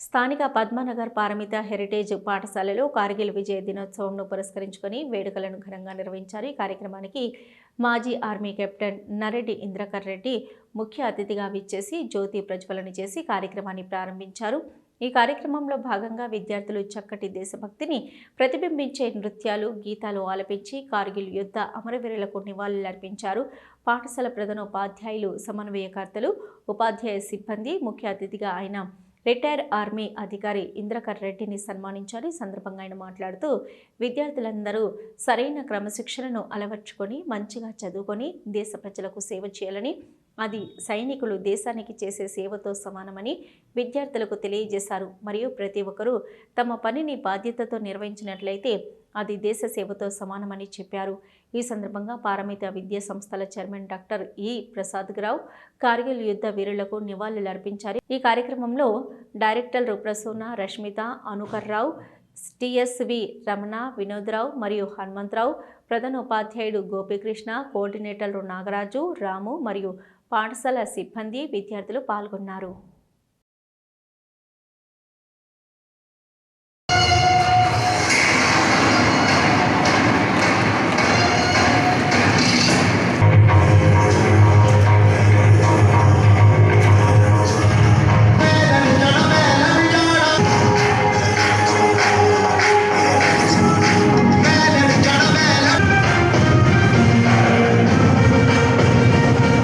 స్థానిక పద్మనగర్ పారమిత హెరిటేజ్ పాఠశాలలో కార్గిల్ విజయ దినోత్సవంను పురస్కరించుకొని వేడుకలను ఘనంగా నిర్వహించారు. ఈ కార్యక్రమానికి మాజీ ఆర్మీ కెప్టెన్ నరెడ్డి ఇంద్రకర్ రెడ్డి ముఖ్య అతిథిగా విచ్చేసి జ్యోతి ప్రజ్వలన చేసి కార్యక్రమాన్ని ప్రారంభించారు. ఈ కార్యక్రమంలో భాగంగా విద్యార్థులు చక్కటి దేశభక్తిని ప్రతిబింబించే నృత్యాలు గీతాలు ఆలపించి కార్గిల్ యుద్ధ అమరవీరులకు నివాళులర్పించారు. పాఠశాల ప్రధానోపాధ్యాయులు సమన్వయకర్తలు ఉపాధ్యాయ సిబ్బంది ముఖ్య అతిథిగా ఆయన రిటైర్ ఆర్మీ అధికారి ఇంద్రకర్ రెడ్డిని సన్మానించారు ఈ సందర్భంగా ఆయన మాట్లాడుతూ విద్యార్థులందరూ సరైన క్రమశిక్షణను అలవర్చుకొని మంచిగా చదువుకొని దేశ ప్రజలకు సేవ చేయాలని అది సైనికులు దేశానికి చేసే సేవతో సమానమని విద్యార్థులకు తెలియజేశారు. మరియు ప్రతి ఒక్కరూ తమ పనిని బాధ్యతతో నిర్వహించినట్లయితే అది దేశ సేవతో సమానమని చెప్పారు. ఈ సందర్భంగా పారమిత విద్యా సంస్థల చైర్మన్ డాక్టర్ ఈ ప్రసాద్ రావు కార్గిల్ యుద్ధ వీరులకు నివాళులు అర్పించారు ఈ కార్యక్రమంలో డైరెక్టర్ ప్రసూన రష్మిత అనుకర్ రావు టిఎస్వి రమణ వినోద్రావు మరియు హనుమంతరావు ప్రధాన ఉపాధ్యాయుడు గోపికృష్ణ కోఆర్డినేటర్లు నాగరాజు రాము మరియు పాఠశాల సిబ్బంది విద్యార్థులు పాల్గొన్నారు.